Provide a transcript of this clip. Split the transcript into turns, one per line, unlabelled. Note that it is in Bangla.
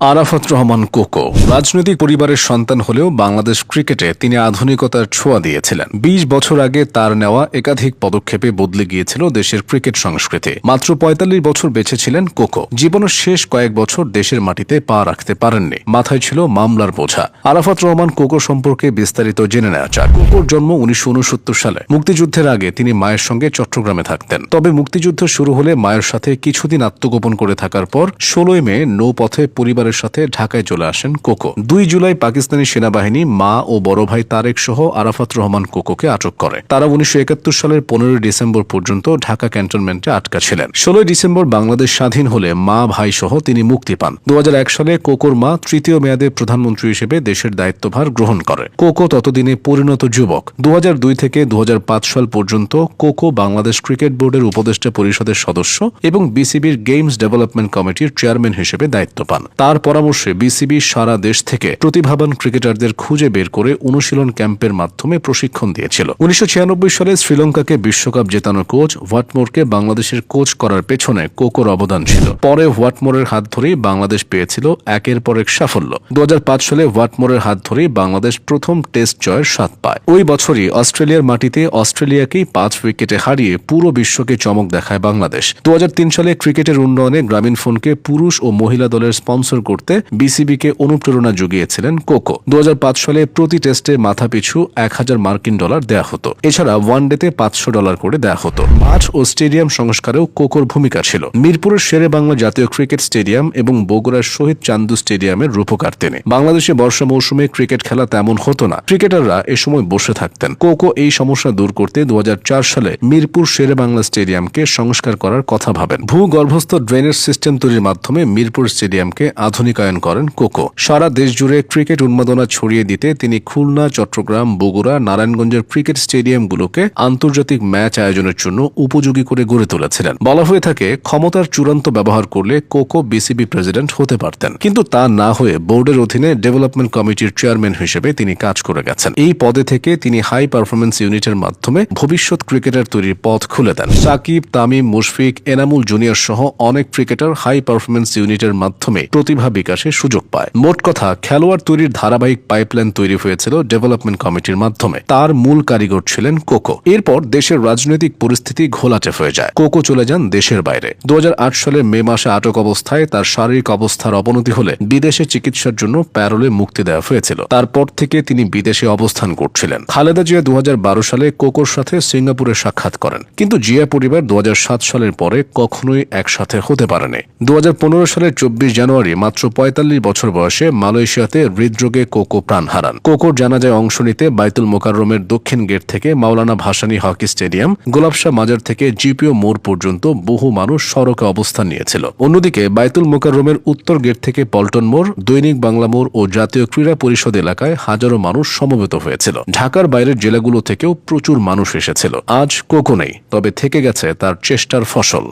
আরাফাত রহমান কোকো, রাজনৈতিক পরিবারের সন্তান হলেও বাংলাদেশ ক্রিকেটে তিনি আধুনিকতার ছোঁয়া দিয়েছিলেন। ২০ বছর আগে তার নেওয়া একাধিক পদক্ষেপে বদলে গিয়েছিল দেশের ক্রিকেট সংস্কৃতি। মাত্র ৪৫ বছর বেঁচে ছিলেন কোকো। জীবনের শেষ কয়েক বছর দেশের মাটিতে পা রাখতে পারেননি। মাথায় ছিল মামলার বোঝা। আরাফাত রহমান কোকো সম্পর্কে বিস্তারিত জেনে নেওয়া যাক। কোকোর জন্ম উনিশশো উনসত্তর সালে। মুক্তিযুদ্ধের আগে তিনি মায়ের সঙ্গে চট্টগ্রামে থাকতেন। তবে মুক্তিযুদ্ধ শুরু হলে মায়ের সাথে কিছুদিন আত্মগোপন করে থাকার পর ষোলোই মে নৌপথে পরিবারের সাথে ঢাকায় চলে আসেন কোকো। দুই জুলাই পাকিস্তানি সেনাবাহিনী মা ও বড় ভাই তারেক সহ আরাফাত রহমান কোকোকে আটক করে। তারা উনিশশো একাত্তর সালের পনেরোই ডিসেম্বর পর্যন্ত ঢাকা ক্যান্টনমেন্টে আটকা ছিলেন। ষোলোই ডিসেম্বর বাংলাদেশ স্বাধীন হলে মা, ভাই সহ তিনি মুক্তি পান। দু সালে কোকোর মা তৃতীয় মেয়াদে প্রধানমন্ত্রী হিসেবে দেশের দায়িত্বভার গ্রহণ করে। কোকো ততদিনে পরিণত যুবক। দু হাজার দুই থেকে দু হাজার পাঁচ সাল পর্যন্ত কোকো বাংলাদেশ ক্রিকেট বোর্ডের উপদেষ্টা পরিষদের সদস্য এবং বিসিবির গেমস ডেভেলপমেন্ট কমিটির চেয়ারম্যান হিসেবে দায়িত্ব পান। তার পরামর্শে বিসিবি সারা দেশ থেকে প্রতিভাবান ক্রিকেটারদের খুঁজে বের করে অনুশীলন ক্যাম্পের মাধ্যমে প্রশিক্ষণ দিয়েছিল। উনিশশো সালে শ্রীলঙ্কাকে বিশ্বকাপ জেতানো কোচ হোয়াটমোরকে বাংলাদেশের কোচ করার পেছনে কোকোর অবদান ছিল। পরে হোয়াটমোরের হাত ধরেই বাংলাদেশ পেয়েছিল একের পর এক সাফল্য। দু হাজার পাঁচ সালে হোয়াটমোরের হাত ধরেই বাংলাদেশ প্রথম টেস্ট জয়ের স্বাদ পায়। ওই বছরই অস্ট্রেলিয়ার মাটিতে অস্ট্রেলিয়াকেই পাঁচ উইকেটে হারিয়ে পুরো বিশ্বকে চমক দেখায় বাংলাদেশ। দু হাজার তিন সালে ক্রিকেটের উন্নয়নে গ্রামীণ ফোনকে পুরুষ ও মহিলা দলের স্পন্সর করতে বিসিবিকে অনুপ্রেরণা জুগিয়েছিলেন কোকো। দু হাজার পাঁচ সালে প্রতি টেস্টে মাথাপিছু এক হাজার মার্কিন ডলার দেয়া হতো। এছাড়া ওয়ানডেতে পাঁচশো ডলার করে দেয়া হতো। মাঠ ও স্টেডিয়াম সংস্কারেও কোকোর ভূমিকা ছিল। মিরপুরের শেরে বাংলা জাতীয় ক্রিকেট স্টেডিয়াম এবং বগুড়ার শহীদ চান্দু স্টেডিয়ামের রূপকার তিনি। বাংলাদেশে বর্ষা মৌসুমে ক্রিকেট খেলা তেমন হতো না। ক্রিকেটাররা এ সময় বসে থাকতেন। কোকো এই সমস্যা দূর করতে দু হাজার চার সালে মিরপুর শেরে বাংলা স্টেডিয়ামকে সংস্কার করার কথা ভাবেন। ভূগর্ভস্থ ড্রেনেজ সিস্টেম তৈরির মাধ্যমে মিরপুর স্টেডিয়ামকে আধুনিকায়ন করেন কোকো। সারা দেশ জুড়ে ক্রিকেট উন্মাদনা ছড়িয়ে দিতে তিনি খুলনা, চট্টগ্রাম, বগুড়া, নারায়ণগঞ্জের ক্রিকেট স্টেডিয়ামগুলোকে আন্তর্জাতিক ম্যাচ আয়োজনের জন্য উপযোগী করে গড়ে তুলেছিলেন। বলা হয়ে থাকে, ক্ষমতার চূড়ান্ত ব্যবহার করলে কোকো বিসিবি প্রেসিডেন্ট হতে পারতেন। কিন্তু তা না হয়ে বোর্ডের অধীনে ডেভেলপমেন্ট কমিটির চেয়ারম্যান হিসেবে তিনি কাজ করে গেছেন। এই পদে থেকে তিনি হাই পারফরমেন্স ইউনিটের মাধ্যমে ভবিষ্যৎ ক্রিকেটার তৈরির পথ খুলে দেন। সাকিব, তামিম, মুশফিক, এনামুল জুনিয়র সহ অনেক ক্রিকেটার হাই পারফরমেন্স ইউনিটের মাধ্যমে প্রতিভা বিকাশে সুযোগ পায়। মোট কথা, খেলোয়াড় তৈরির ধারাবাহিক পাইপলাইন তৈরি হয়েছিল ডেভেলপমেন্ট কমিটির মাধ্যমে। তার মূল কারিগর ছিলেন কোকো। এরপর দেশের রাজনৈতিক পরিস্থিতি ঘোলাটে হয়ে যায়। কোকো চলে যান দেশের বাইরে। দু সালের মে মাসে আটক অবস্থায় তার শারীরিক অবস্থার অবনতি হলে বিদেশে চিকিৎসার জন্য প্যারোলে মুক্তি দেওয়া হয়েছিল। তারপর থেকে তিনি বিদেশে অবস্থান করছিলেন। খালেদা জিয়া দু হাজার বারো সালে কোকোর সাথে সিঙ্গাপুরে সাক্ষাৎ করেন। কিন্তু জিয়া পরিবার দু হাজার সাত সালের পরে কখনোই একসাথে হতে পারেনি। দু হাজার পনেরো সালের চব্বিশ জানুয়ারি মাত্র পঁয়তাল্লিশ বছর বয়সে মালয়েশিয়াতে হৃদরোগে কোকো প্রাণ হারান। কোকোর জানাজায় অংশ নিতে বাইতুল মোকাররমের দক্ষিণ গেট থেকে মাওলানা ভাসানী হকি স্টেডিয়াম গোলাপশাহ মাজার থেকে জিপিও মোড় পর্যন্ত বহু মানুষ সড়কে অবস্থান নিয়েছিল। অন্যদিকে বাইতুল মোকাররমের উত্তর গেট থেকে পল্টন মোড়, দৈনিক বাংলা মোড় ও জাতীয় ক্রীড়া পরিষদ এলাকায় হাজারো মানুষ সমবেত হয়েছিল। ঢাকার বাইরের জেলাগুলো থেকেও প্রচুর মানুষ এসেছিল। আজ কোকো নেই, তবে থেকে গেছে তার চেষ্টার ফসল।